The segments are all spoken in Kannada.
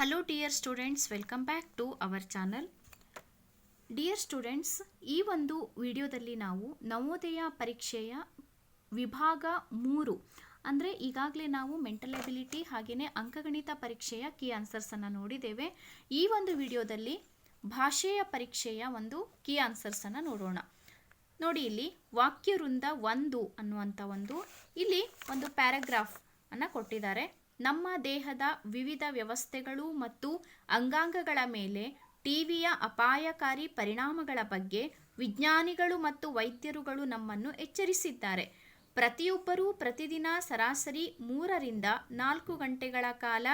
Hello dear students welcome back to our channel dear students ಈ ಒಂದು ವಿಡಿಯೋದಲ್ಲಿ ನಾವು ನವೋದಯ ಪರೀಕ್ಷೆಯ ವಿಭಾಗ ಮೂರು, ಅಂದರೆ ಈಗಾಗಲೇ ನಾವು ಮೆಂಟಲ್ ಎಬಿಲಿಟಿ ಹಾಗೆಯೇ ಅಂಕಗಣಿತ ಪರೀಕ್ಷೆಯ ಕೀ ಆನ್ಸರ್ಸನ್ನು ನೋಡಿದ್ದೇವೆ. ಈ ಒಂದು ವಿಡಿಯೋದಲ್ಲಿ ಭಾಷೆಯ ಪರೀಕ್ಷೆಯ ಒಂದು ಕೀ ಆನ್ಸರ್ಸನ್ನು ನೋಡೋಣ. ನೋಡಿ, ಇಲ್ಲಿ ವಾಕ್ಯವೃಂದ ಒಂದು ಅನ್ನುವಂಥ ಒಂದು, ಇಲ್ಲಿ ಒಂದು ಪ್ಯಾರಾಗ್ರಾಫ್ ಅನ್ನು ಕೊಟ್ಟಿದ್ದಾರೆ. ನಮ್ಮ ದೇಹದ ವಿವಿಧ ವ್ಯವಸ್ಥೆಗಳು ಮತ್ತು ಅಂಗಾಂಗಗಳ ಮೇಲೆ ಟಿವಿಯ ಅಪಾಯಕಾರಿ ಪರಿಣಾಮಗಳ ಬಗ್ಗೆ ವಿಜ್ಞಾನಿಗಳು ಮತ್ತು ವೈದ್ಯರುಗಳು ನಮ್ಮನ್ನು ಎಚ್ಚರಿಸಿದ್ದಾರೆ. ಪ್ರತಿಯೊಬ್ಬರೂ ಪ್ರತಿದಿನ ಸರಾಸರಿ ಮೂರರಿಂದ ನಾಲ್ಕು ಗಂಟೆಗಳ ಕಾಲ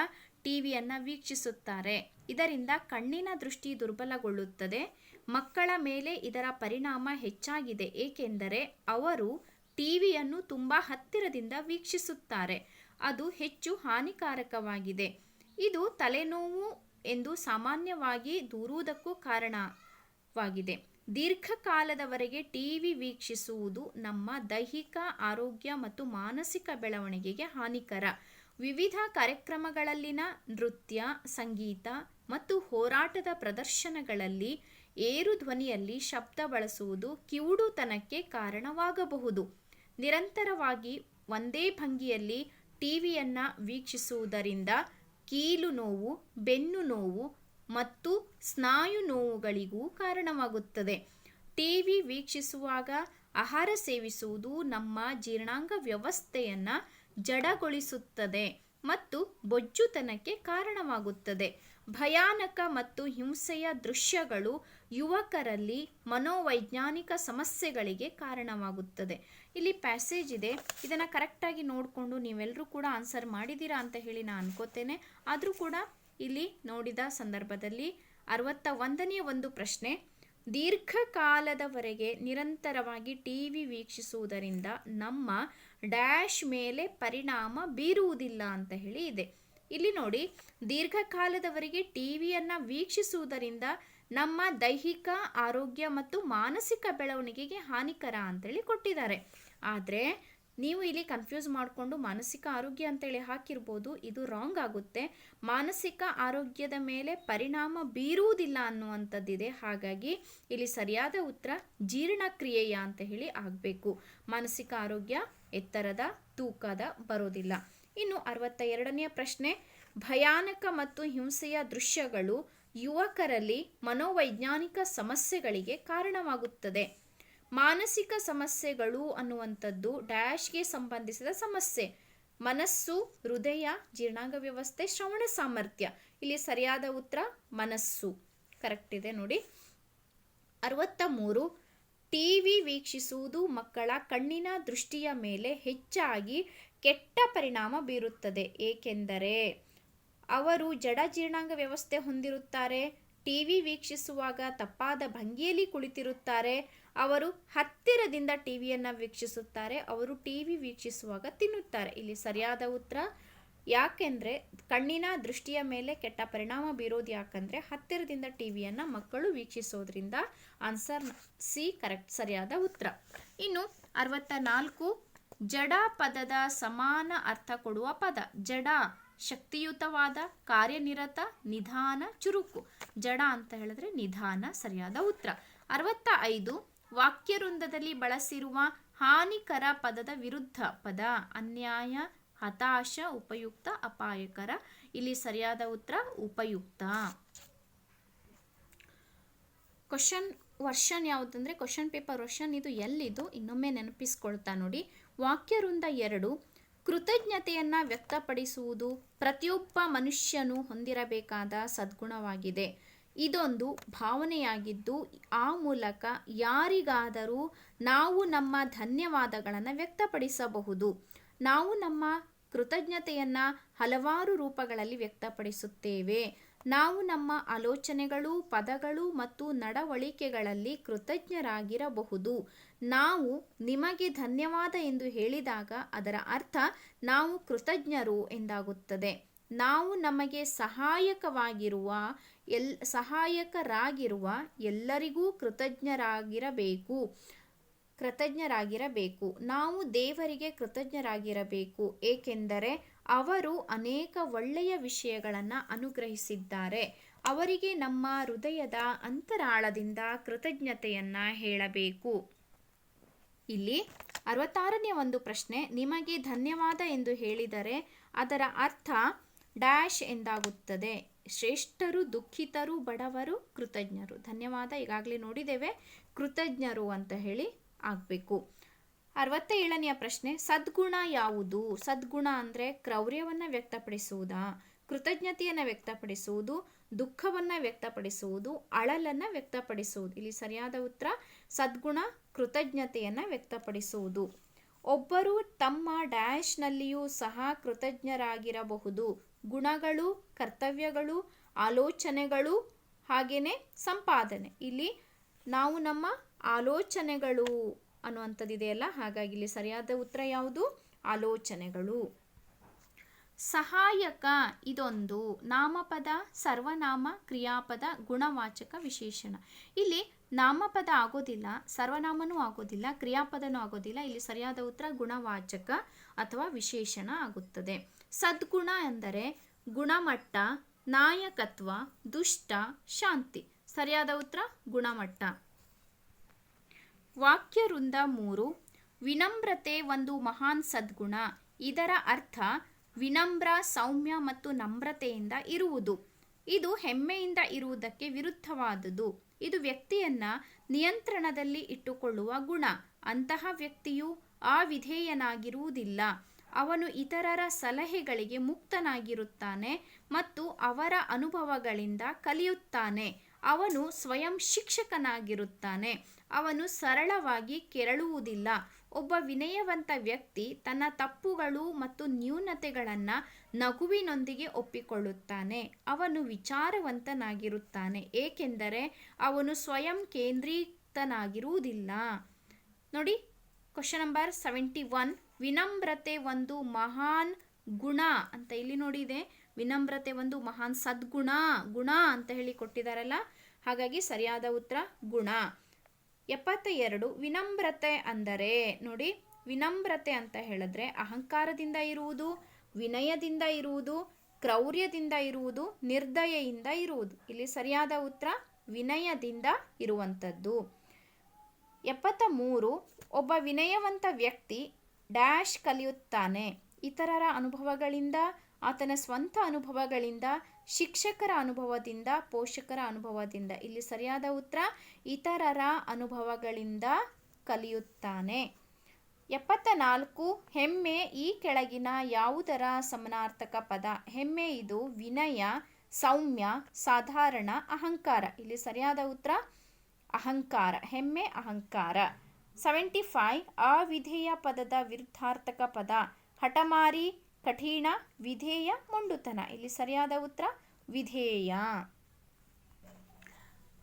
ಟಿವಿಯನ್ನು ವೀಕ್ಷಿಸುತ್ತಾರೆ. ಇದರಿಂದ ಕಣ್ಣಿನ ದೃಷ್ಟಿ ದುರ್ಬಲಗೊಳ್ಳುತ್ತದೆ. ಮಕ್ಕಳ ಮೇಲೆ ಇದರ ಪರಿಣಾಮ ಹೆಚ್ಚಾಗಿದೆ. ಏಕೆಂದರೆ ಅವರು ಟಿವಿಯನ್ನು ತುಂಬ ಹತ್ತಿರದಿಂದ ವೀಕ್ಷಿಸುತ್ತಾರೆ. ಅದು ಹೆಚ್ಚು ಹಾನಿಕಾರಕವಾಗಿದೆ. ಇದು ತಲೆನೋವು ಎಂದು ಸಾಮಾನ್ಯವಾಗಿ ದೂರುವುದಕ್ಕೂ ಕಾರಣವಾಗಿದೆ. ದೀರ್ಘಕಾಲದವರೆಗೆ ಟಿ ವಿ ವೀಕ್ಷಿಸುವುದು ನಮ್ಮ ದೈಹಿಕ ಆರೋಗ್ಯ ಮತ್ತು ಮಾನಸಿಕ ಬೆಳವಣಿಗೆಗೆ ಹಾನಿಕರ. ವಿವಿಧ ಕಾರ್ಯಕ್ರಮಗಳಲ್ಲಿನ ನೃತ್ಯ, ಸಂಗೀತ ಮತ್ತು ಹೋರಾಟದ ಪ್ರದರ್ಶನಗಳಲ್ಲಿ ಏರು ಧ್ವನಿಯಲ್ಲಿ ಶಬ್ದ ಬಳಸುವುದು ಕಿವುಡುತನಕ್ಕೆ ಕಾರಣವಾಗಬಹುದು. ನಿರಂತರವಾಗಿ ಒಂದೇ ಭಂಗಿಯಲ್ಲಿ ಟಿವಿಯನ್ನು ವೀಕ್ಷಿಸುವುದರಿಂದ ಕೀಲು ನೋವು, ಬೆನ್ನು ನೋವು ಮತ್ತು ಸ್ನಾಯು ನೋವುಗಳಿಗೂ ಕಾರಣವಾಗುತ್ತದೆ. ಟಿವಿ ವೀಕ್ಷಿಸುವಾಗ ಆಹಾರ ಸೇವಿಸುವುದು ನಮ್ಮ ಜೀರ್ಣಾಂಗ ವ್ಯವಸ್ಥೆಯನ್ನು ಜಡಗೊಳಿಸುತ್ತದೆ ಮತ್ತು ಬೊಜ್ಜುತನಕ್ಕೆ ಕಾರಣವಾಗುತ್ತದೆ. ಭಯಾನಕ ಮತ್ತು ಹಿಂಸೆಯ ದೃಶ್ಯಗಳು ಯುವಕರಲ್ಲಿ ಮನೋವೈಜ್ಞಾನಿಕ ಸಮಸ್ಯೆಗಳಿಗೆ ಕಾರಣವಾಗುತ್ತದೆ. ಇಲ್ಲಿ ಪ್ಯಾಸೇಜ್ ಇದೆ. ಇದನ್ನು ಕರೆಕ್ಟಾಗಿ ನೋಡಿಕೊಂಡು ನೀವೆಲ್ಲರೂ ಕೂಡ ಆನ್ಸರ್ ಮಾಡಿದ್ದೀರಾ ಅಂತ ಹೇಳಿ ನಾನು ಅನ್ಕೋತೇನೆ. ಆದರೂ ಕೂಡ ಇಲ್ಲಿ ನೋಡಿದ ಸಂದರ್ಭದಲ್ಲಿ ಅರವತ್ತ ಒಂದನೆಯ ಒಂದು ಪ್ರಶ್ನೆ, ದೀರ್ಘಕಾಲದವರೆಗೆ ನಿರಂತರವಾಗಿ ಟಿ ವಿ ವೀಕ್ಷಿಸುವುದರಿಂದ ನಮ್ಮ ಡ್ಯಾಶ್ ಮೇಲೆ ಪರಿಣಾಮ ಬೀರುವುದಿಲ್ಲ ಅಂತ ಹೇಳಿ ಇದೆ. ಇಲ್ಲಿ ನೋಡಿ, ದೀರ್ಘಕಾಲದವರೆಗೆ ಟಿವಿಯನ್ನು ವೀಕ್ಷಿಸುವುದರಿಂದ ನಮ್ಮ ದೈಹಿಕ ಆರೋಗ್ಯ ಮತ್ತು ಮಾನಸಿಕ ಬೆಳವಣಿಗೆಗೆ ಹಾನಿಕರ ಅಂತೇಳಿ ಕೊಟ್ಟಿದ್ದಾರೆ. ಆದರೆ, ನೀವು ಇಲ್ಲಿ ಕನ್ಫ್ಯೂಸ್ ಮಾಡಿಕೊಂಡು ಮಾನಸಿಕ ಆರೋಗ್ಯ ಅಂತೇಳಿ ಹಾಕಿರ್ಬೋದು, ಇದು ರಾಂಗ್ ಆಗುತ್ತೆ. ಮಾನಸಿಕ ಆರೋಗ್ಯದ ಮೇಲೆ ಪರಿಣಾಮ ಬೀರುವುದಿಲ್ಲ ಅನ್ನುವಂಥದ್ದಿದೆ. ಹಾಗಾಗಿ ಇಲ್ಲಿ ಸರಿಯಾದ ಉತ್ತರ ಜೀರ್ಣಕ್ರಿಯೆಯ ಅಂತ ಹೇಳಿ ಆಗಬೇಕು. ಮಾನಸಿಕ ಆರೋಗ್ಯ ಎತ್ತರದ, ತೂಕದ ಬರೋದಿಲ್ಲ. ಇನ್ನು ಅರವತ್ತ ಎರಡನೆಯ ಪ್ರಶ್ನೆ, ಭಯಾನಕ ಮತ್ತು ಹಿಂಸೆಯ ದೃಶ್ಯಗಳು ಯುವಕರಲ್ಲಿ ಮನೋವೈಜ್ಞಾನಿಕ ಸಮಸ್ಯೆಗಳಿಗೆ ಕಾರಣವಾಗುತ್ತದೆ. ಮಾನಸಿಕ ಸಮಸ್ಯೆಗಳು ಅನ್ನುವಂಥದ್ದು ಡ್ಯಾಶ್ಗೆ ಸಂಬಂಧಿಸಿದ ಸಮಸ್ಯೆ. ಮನಸ್ಸು, ಹೃದಯ, ಜೀರ್ಣಾಂಗ ವ್ಯವಸ್ಥೆ, ಶ್ರವಣ ಸಾಮರ್ಥ್ಯ. ಇಲ್ಲಿ ಸರಿಯಾದ ಉತ್ತರ, ಮನಸ್ಸು. ಕರೆಕ್ಟ್ ಇದೆ ನೋಡಿ. ಅರವತ್ತ ಮೂರು ಟಿವಿ ವೀಕ್ಷಿಸುವುದು ಮಕ್ಕಳ ಕಣ್ಣಿನ ದೃಷ್ಟಿಯ ಮೇಲೆ ಹೆಚ್ಚಾಗಿ ಕೆಟ್ಟ ಪರಿಣಾಮ ಬೀರುತ್ತದೆ. ಏಕೆಂದರೆ ಅವರು ಜಡ ಜೀರ್ಣಾಂಗ ವ್ಯವಸ್ಥೆ ಹೊಂದಿರುತ್ತಾರೆ. ಟಿವಿ ವೀಕ್ಷಿಸುವಾಗ ತಪ್ಪಾದ ಭಂಗಿಯಲ್ಲಿ ಕುಳಿತಿರುತ್ತಾರೆ. ಅವರು ಹತ್ತಿರದಿಂದ ಟಿವಿಯನ್ನು ವೀಕ್ಷಿಸುತ್ತಾರೆ. ಅವರು ಟಿವಿ ವೀಕ್ಷಿಸುವಾಗ ತಿನ್ನುತ್ತಾರೆ. ಇಲ್ಲಿ ಸರಿಯಾದ ಉತ್ತರ, ಯಾಕೆಂದರೆ ಕಣ್ಣಿನ ದೃಷ್ಟಿಯ ಮೇಲೆ ಕೆಟ್ಟ ಪರಿಣಾಮ ಬೀರೋದು ಯಾಕಂದರೆ ಹತ್ತಿರದಿಂದ ಟಿವಿಯನ್ನು ಮಕ್ಕಳು ವೀಕ್ಷಿಸೋದ್ರಿಂದ ಆನ್ಸರ್ ಸಿ ಕರೆಕ್ಟ್ ಸರಿಯಾದ ಉತ್ತರ. ಇನ್ನು ಅರವತ್ತ ನಾಲ್ಕು ಜಡ ಪದದ ಸಮಾನ ಅರ್ಥ ಕೊಡುವ ಪದ. ಜಡ ಶಕ್ತಿಯುತವಾದ, ಕಾರ್ಯನಿರತ, ನಿಧಾನ, ಚುರುಕು. ಜಡ ಅಂತ ಹೇಳಿದ್ರೆ ನಿಧಾನ, ಸರಿಯಾದ ಉತ್ತರ. ಅರವತ್ತ ಐದು ವಾಕ್ಯವೃಂದದಲ್ಲಿ ಬಳಸಿರುವ ಹಾನಿಕರ ಪದದ ವಿರುದ್ಧ ಪದ. ಅನ್ಯಾಯ, ಹತಾಶ, ಉಪಯುಕ್ತ, ಅಪಾಯಕರ. ಇಲ್ಲಿ ಸರಿಯಾದ ಉತ್ತರ, ಉಪಯುಕ್ತ. ಕ್ವಶನ್ ವರ್ಷನ್ ಯಾವುದಂದ್ರೆ ಕ್ವಶನ್ ಪೇಪರ್ ವರ್ಷನ್ ಇದು ಎಲ್ಲಿದು? ಇನ್ನೊಮ್ಮೆ ನೆನಪಿಸ್ಕೊಳ್ತಾ ನೋಡಿ. ವಾಕ್ಯವೃಂದ ಎರಡು, ಕೃತಜ್ಞತೆಯನ್ನು ವ್ಯಕ್ತಪಡಿಸುವುದು ಪ್ರತಿಯೊಬ್ಬ ಮನುಷ್ಯನು ಹೊಂದಿರಬೇಕಾದ ಸದ್ಗುಣವಾಗಿದೆ. ಇದೊಂದು ಭಾವನೆಯಾಗಿದ್ದು, ಆ ಮೂಲಕ ಯಾರಿಗಾದರೂ ನಾವು ನಮ್ಮ ಧನ್ಯವಾದಗಳನ್ನು ವ್ಯಕ್ತಪಡಿಸಬಹುದು. ನಾವು ನಮ್ಮ ಕೃತಜ್ಞತೆಯನ್ನು ಹಲವಾರು ರೂಪಗಳಲ್ಲಿ ವ್ಯಕ್ತಪಡಿಸುತ್ತೇವೆ. ನಾವು ನಮ್ಮ ಆಲೋಚನೆಗಳು, ಪದಗಳು ಮತ್ತು ನಡವಳಿಕೆಗಳಲ್ಲಿ ಕೃತಜ್ಞರಾಗಿರಬಹುದು. ನಾವು ನಿಮಗೆ ಧನ್ಯವಾದ ಎಂದು ಹೇಳಿದಾಗ ಅದರ ಅರ್ಥ ನಾವು ಕೃತಜ್ಞರು ಎಂದಾಗುತ್ತದೆ. ನಾವು ನಮಗೆ ಸಹಾಯಕವಾಗಿರುವ ಎಲ್, ಸಹಾಯಕರಾಗಿರುವ ಎಲ್ಲರಿಗೂ ಕೃತಜ್ಞರಾಗಿರಬೇಕು. ಕೃತಜ್ಞರಾಗಿರಬೇಕು. ನಾವು ದೇವರಿಗೆ ಕೃತಜ್ಞರಾಗಿರಬೇಕು. ಏಕೆಂದರೆ ಅವರು ಅನೇಕ ಒಳ್ಳೆಯ ವಿಷಯಗಳನ್ನು ಅನುಗ್ರಹಿಸಿದ್ದಾರೆ. ಅವರಿಗೆ ನಮ್ಮ ಹೃದಯದ ಅಂತರಾಳದಿಂದ ಕೃತಜ್ಞತೆಯನ್ನು ಹೇಳಬೇಕು. ಇಲ್ಲಿ ಅರವತ್ತಾರನೇ ಒಂದು ಪ್ರಶ್ನೆ, ನಿಮಗೆ ಧನ್ಯವಾದ ಎಂದು ಹೇಳಿದರೆ ಅದರ ಅರ್ಥ ಡ್ಯಾಶ್ ಎಂದಾಗುತ್ತದೆ. ಶ್ರೇಷ್ಠರು, ದುಃಖಿತರು, ಬಡವರು, ಕೃತಜ್ಞರು. ಧನ್ಯವಾದ, ಈಗಾಗಲೇ ನೋಡಿದ್ದೇವೆ. ಕೃತಜ್ಞರು ಅಂತ ಹೇಳಿ ಆಗಬೇಕು. ಅರವತ್ತ ಏಳನೆಯ ಪ್ರಶ್ನೆ, ಸದ್ಗುಣ ಯಾವುದು? ಸದ್ಗುಣ ಅಂದರೆ ಕ್ರೌರ್ಯವನ್ನು ವ್ಯಕ್ತಪಡಿಸುವುದಾ? ಕೃತಜ್ಞತೆಯನ್ನು ವ್ಯಕ್ತಪಡಿಸುವುದು? ದುಃಖವನ್ನು ವ್ಯಕ್ತಪಡಿಸುವುದು? ಅಳಲನ್ನು ವ್ಯಕ್ತಪಡಿಸುವುದು? ಇಲ್ಲಿ ಸರಿಯಾದ ಉತ್ತರ, ಸದ್ಗುಣ ಕೃತಜ್ಞತೆಯನ್ನು ವ್ಯಕ್ತಪಡಿಸುವುದು. ಒಬ್ಬರು ತಮ್ಮ ಡ್ಯಾಶ್ನಲ್ಲಿಯೂ ಸಹ ಕೃತಜ್ಞರಾಗಿರಬಹುದು. ಗುಣಗಳು, ಕರ್ತವ್ಯಗಳು, ಆಲೋಚನೆಗಳು ಹಾಗೆಯೇ ಸಂಪಾದನೆ. ಇಲ್ಲಿ ನಾವು ನಮ್ಮ ಆಲೋಚನೆಗಳು ಅನ್ನುವಂಥದ್ದಿದೆಯಲ್ಲ? ಹಾಗಾಗಿ ಇಲ್ಲಿ ಸರಿಯಾದ ಉತ್ತರ ಯಾವುದು? ಆಲೋಚನೆಗಳು. ಸಹಾಯಕ ಇದೊಂದು ನಾಮಪದ, ಸರ್ವನಾಮ, ಕ್ರಿಯಾಪದ, ಗುಣವಾಚಕ ವಿಶೇಷಣ. ಇಲ್ಲಿ ನಾಮಪದ ಆಗೋದಿಲ್ಲ, ಸರ್ವನಾಮನೂ ಆಗೋದಿಲ್ಲ, ಕ್ರಿಯಾಪದನೂ ಆಗೋದಿಲ್ಲ. ಇಲ್ಲಿ ಸರಿಯಾದ ಉತ್ತರ ಗುಣವಾಚಕ ಅಥವಾ ವಿಶೇಷಣ ಆಗುತ್ತದೆ. ಸದ್ಗುಣ ಎಂದರೆ ಗುಣಮಟ್ಟ, ನಾಯಕತ್ವ, ದುಷ್ಟ, ಶಾಂತಿ. ಸರಿಯಾದ ಉತ್ತರ ಗುಣಮಟ್ಟ. ವಾಕ್ಯವೃಂದ ಮೂರು, ವಿನಮ್ರತೆ ಒಂದು ಮಹಾನ್ ಸದ್ಗುಣ. ಇದರ ಅರ್ಥ ವಿನಮ್ರ, ಸೌಮ್ಯ ಮತ್ತು ನಮ್ರತೆಯಿಂದ ಇರುವುದು. ಇದು ಹೆಮ್ಮೆಯಿಂದ ಇರುವುದಕ್ಕೆ ವಿರುದ್ಧವಾದುದು. ಇದು ವ್ಯಕ್ತಿಯನ್ನ ನಿಯಂತ್ರಣದಲ್ಲಿ ಇಟ್ಟುಕೊಳ್ಳುವ ಗುಣ. ಅಂತಹ ವ್ಯಕ್ತಿಯು ವಿಧೇಯನಾಗಿರುವುದಿಲ್ಲ. ಅವನು ಇತರರ ಸಲಹೆಗಳಿಗೆ ಮುಕ್ತನಾಗಿರುತ್ತಾನೆ ಮತ್ತು ಅವರ ಅನುಭವಗಳಿಂದ ಕಲಿಯುತ್ತಾನೆ. ಅವನು ಸ್ವಯಂ ಶಿಕ್ಷಕನಾಗಿರುತ್ತಾನೆ. ಅವನು ಸರಳವಾಗಿ ಕೆರಳುವುದಿಲ್ಲ. ಒಬ್ಬ ವಿನಯವಂತ ವ್ಯಕ್ತಿ ತನ್ನ ತಪ್ಪುಗಳು ಮತ್ತು ನ್ಯೂನತೆಗಳನ್ನು ನಗುವಿನೊಂದಿಗೆ ಒಪ್ಪಿಕೊಳ್ಳುತ್ತಾನೆ. ಅವನು ವಿಚಾರವಂತನಾಗಿರುತ್ತಾನೆ, ಏಕೆಂದರೆ ಅವನು ಸ್ವಯಂ ಕೇಂದ್ರೀತನಾಗಿರುವುದಿಲ್ಲ. ನೋಡಿ ಕ್ವಶನ್ ನಂಬರ್ ಸೆವೆಂಟಿ ಒನ್ ವಿನಮ್ರತೆ ಒಂದು ಮಹಾನ್ ಗುಣ ಅಂತ ಇಲ್ಲಿ ನೋಡಿದೆ ವಿನಮ್ರತೆ ಒಂದು ಮಹಾನ್ ಸದ್ಗುಣ, ಗುಣ ಅಂತ ಹೇಳಿ ಕೊಟ್ಟಿದ್ದಾರಲ್ಲ? ಹಾಗಾಗಿ ಸರಿಯಾದ ಉತ್ತರ ಗುಣ. ಎಪ್ಪತ್ತ ಎರಡು ವಿನಮ್ರತೆ ಅಂದರೆ ನೋಡಿ, ವಿನಮ್ರತೆ ಅಂತ ಹೇಳಿದ್ರೆ ಅಹಂಕಾರದಿಂದ ಇರುವುದು, ವಿನಯದಿಂದ ಇರುವುದು, ಕ್ರೌರ್ಯದಿಂದ ಇರುವುದು, ನಿರ್ದಯೆಯಿಂದ ಇರುವುದು. ಇಲ್ಲಿ ಸರಿಯಾದ ಉತ್ತರ, ವಿನಯದಿಂದ ಇರುವಂಥದ್ದು. ಎಪ್ಪತ್ತ ಮೂರು ಒಬ್ಬ ವಿನಯವಂತ ವ್ಯಕ್ತಿ ಡ್ಯಾಶ್ ಕಲಿಯುತ್ತಾನೆ. ಇತರರ ಅನುಭವಗಳಿಂದ ಆತನ ಸ್ವಂತ ಅನುಭವಗಳಿಂದ, ಶಿಕ್ಷಕರ ಅನುಭವದಿಂದ, ಪೋಷಕರ ಅನುಭವದಿಂದ. ಇಲ್ಲಿ ಸರಿಯಾದ ಉತ್ತರ, ಇತರರ ಅನುಭವಗಳಿಂದ ಕಲಿಯುತ್ತಾನೆ. ಎಪ್ಪತ್ತ ನಾಲ್ಕು ಹೆಮ್ಮೆ ಈ ಕೆಳಗಿನ ಯಾವುದರ ಸಮನಾರ್ಥಕ ಪದ? ಹೆಮ್ಮೆ ಇದು ವಿನಯ, ಸೌಮ್ಯ, ಸಾಧಾರಣ, ಅಹಂಕಾರ. ಇಲ್ಲಿ ಸರಿಯಾದ ಉತ್ತರ, ಅಹಂಕಾರ. ಹೆಮ್ಮೆ, ಅಹಂಕಾರ. ಸೆವೆಂಟಿ ಫೈವ್, ಅವಿಧೇಯ ಪದದ ವಿರುದ್ಧಾರ್ಥಕ ಪದ? ಹಠಮಾರಿ ಕಠಿಣ ವಿಧೇಯ ಮೊಂಡುತನ. ಇಲ್ಲಿ ಸರಿಯಾದ ಉತ್ತರ, ವಿಧೇಯ.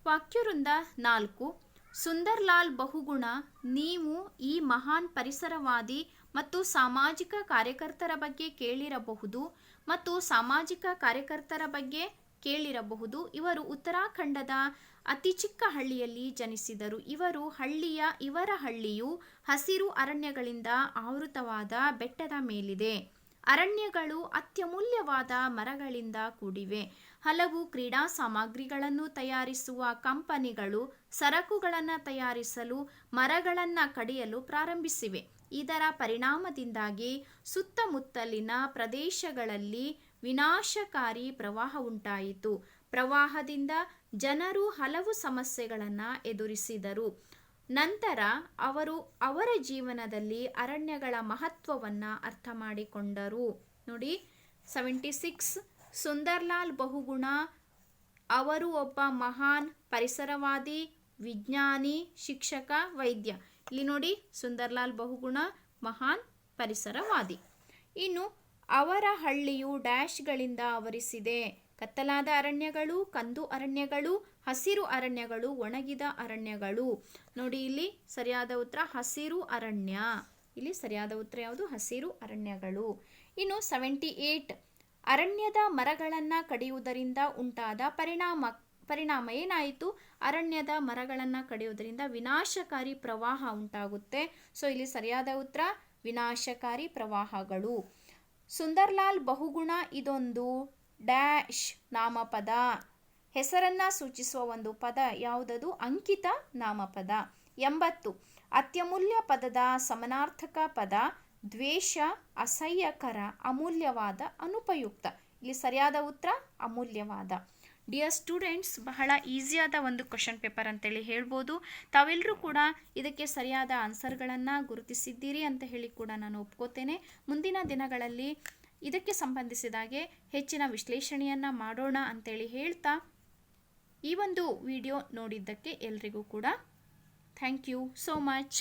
ವಾಕ್ಯವೃಂದ ನಾಲ್ಕು, ಸುಂದರ್ಲಾಲ್ ಬಹುಗುಣ, ನೀವು ಈ ಮಹಾನ್ ಪರಿಸರವಾದಿ ಮತ್ತು ಸಾಮಾಜಿಕ ಕಾರ್ಯಕರ್ತರ ಬಗ್ಗೆ ಕೇಳಿರಬಹುದು ಮತ್ತು ಸಾಮಾಜಿಕ ಕಾರ್ಯಕರ್ತರ ಬಗ್ಗೆ ಕೇಳಿರಬಹುದು. ಇವರು ಉತ್ತರಾಖಂಡದ ಅತಿ ಚಿಕ್ಕ ಹಳ್ಳಿಯಲ್ಲಿ ಜನಿಸಿದರು. ಇವರು ಹಳ್ಳಿಯ ಇವರ ಹಳ್ಳಿಯು ಹಸಿರು ಅರಣ್ಯಗಳಿಂದ ಆವೃತವಾದ ಬೆಟ್ಟದ ಮೇಲಿದೆ. ಅರಣ್ಯಗಳು ಅತ್ಯಮೂಲ್ಯವಾದ ಮರಗಳಿಂದ ಕೂಡಿವೆ. ಹಲವು ಕ್ರೀಡಾ ಸಾಮಗ್ರಿಗಳನ್ನು ತಯಾರಿಸುವ ಕಂಪನಿಗಳು ಸರಕುಗಳನ್ನು ತಯಾರಿಸಲು ಮರಗಳನ್ನು ಕಡಿಯಲು ಪ್ರಾರಂಭಿಸಿವೆ. ಇದರ ಪರಿಣಾಮದಿಂದಾಗಿ ಸುತ್ತಮುತ್ತಲಿನ ಪ್ರದೇಶಗಳಲ್ಲಿ ವಿನಾಶಕಾರಿ ಪ್ರವಾಹ ಉಂಟಾಯಿತು. ಪ್ರವಾಹದಿಂದ ಜನರು ಹಲವು ಸಮಸ್ಯೆಗಳನ್ನು ಎದುರಿಸಿದರು. ನಂತರ ಅವರು ಅವರ ಜೀವನದಲ್ಲಿ ಅರಣ್ಯಗಳ ಮಹತ್ವವನ್ನು ಅರ್ಥ ಮಾಡಿಕೊಂಡರು. ನೋಡಿ ಸೆವೆಂಟಿ ಸಿಕ್ಸ್ ಸುಂದರ್ಲಾಲ್ ಬಹುಗುಣ, ಅವರು ಒಬ್ಬ ಮಹಾನ್ ಪರಿಸರವಾದಿ, ವಿಜ್ಞಾನಿ, ಶಿಕ್ಷಕ, ವೈದ್ಯ. ಇಲ್ಲಿ ನೋಡಿ, ಸುಂದರ್ಲಾಲ್ ಬಹುಗುಣ, ಮಹಾನ್ ಪರಿಸರವಾದಿ. ಇನ್ನು ಅವರ ಹಳ್ಳಿಯು ಡ್ಯಾಶ್ಗಳಿಂದ ಆವರಿಸಿದೆ. ಕತ್ತಲಾದ ಅರಣ್ಯಗಳು, ಕಂದು ಅರಣ್ಯಗಳು ಹಸಿರು ಅರಣ್ಯಗಳು ಒಣಗಿದ ಅರಣ್ಯಗಳು. ನೋಡಿ ಇಲ್ಲಿ ಸರಿಯಾದ ಉತ್ತರ, ಹಸಿರು ಅರಣ್ಯ. ಇಲ್ಲಿ ಸರಿಯಾದ ಉತ್ತರ ಯಾವುದು? ಹಸಿರು ಅರಣ್ಯಗಳು. ಇನ್ನು ಸೆವೆಂಟಿ ಏಟ್ ಅರಣ್ಯದ ಮರಗಳನ್ನು ಕಡಿಯುವುದರಿಂದ ಉಂಟಾದ ಪರಿಣಾಮ ಪರಿಣಾಮ ಏನಾಯಿತು? ಅರಣ್ಯದ ಮರಗಳನ್ನು ಕಡಿಯುವುದರಿಂದ ವಿನಾಶಕಾರಿ ಪ್ರವಾಹ ಉಂಟಾಗುತ್ತೆ. ಸೊ ಇಲ್ಲಿ ಸರಿಯಾದ ಉತ್ತರ, ವಿನಾಶಕಾರಿ ಪ್ರವಾಹಗಳು. ಸುಂದರ್ಲಾಲ್ ಬಹುಗುಣ ಇದೊಂದು ಡ್ಯಾಶ್ ನಾಮಪದ. ಹೆಸರನ್ನ ಸೂಚಿಸುವ ಒಂದು ಪದ ಯಾವುದದು? ಅಂಕಿತ ನಾಮಪದ. ಎಂಬತ್ತು. ಅತ್ಯಮೂಲ್ಯ ಪದದ ಸಮನಾರ್ಥಕ ಪದ ದ್ವೇಷ, ಅಸಹ್ಯಕರ, ಅಮೂಲ್ಯವಾದ, ಅನುಪಯುಕ್ತ. ಇಲ್ಲಿ ಸರಿಯಾದ ಉತ್ತರ? ಅಮೂಲ್ಯವಾದ. ಡಿಯರ್ ಸ್ಟೂಡೆಂಟ್ಸ್ ಬಹಳ ಈಸಿಯಾದ ಒಂದು ಕ್ವಶನ್ ಪೇಪರ್ ಅಂತೇಳಿ ಹೇಳ್ಬೋದು. ತಾವೆಲ್ಲರೂ ಕೂಡ ಇದಕ್ಕೆ ಸರಿಯಾದ ಆನ್ಸರ್ಗಳನ್ನು ಗುರುತಿಸಿದ್ದೀರಿ ಅಂತ ಹೇಳಿ ಕೂಡ ನಾನು ಒಪ್ಕೋತೇನೆ. ಮುಂದಿನ ದಿನಗಳಲ್ಲಿ ಇದಕ್ಕೆ ಸಂಬಂಧಿಸಿದಾಗೆ ಹೆಚ್ಚಿನ ವಿಶ್ಲೇಷಣೆಯನ್ನು ಮಾಡೋಣ ಅಂತೇಳಿ ಹೇಳ್ತಾ ಈ ಒಂದು ವಿಡಿಯೋ ನೋಡಿದ್ದಕ್ಕೆ ಎಲ್ರಿಗೂ ಕೂಡ ಥ್ಯಾಂಕ್ ಯು ಸೋ ಮಚ್